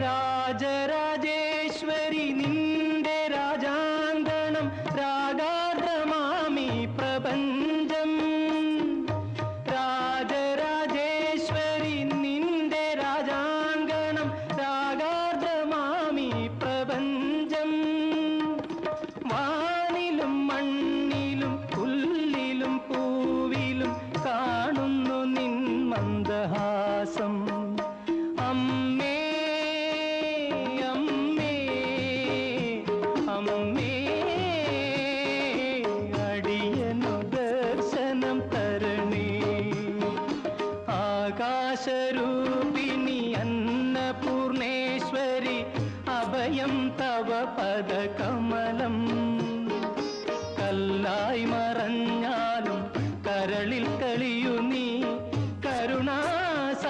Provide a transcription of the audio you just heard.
രാജരാജേശ്വരി നിന്റെ രാജാന്തണം രാഗാദ്രമാമി പ്രപഞ്ചം. രാജരാജേശ്വരി നിന്റെ രാജാങ്കണം രാഗാദ്രമാമി പ്രപഞ്ചം. വാനിലും മണ്ണിലും പുല്ലിലും പൂവിലും കാണുന്നു നിൻ മന്ദഹാസം. സ്വാമേ അടിയനു ദർശനം ആകാശരൂപിണി അന്നപൂർണേശ്വരി അഭയം തവ കല്ലായി കരളിൽ കളിയു നീ കരുണാസാഗരമേ.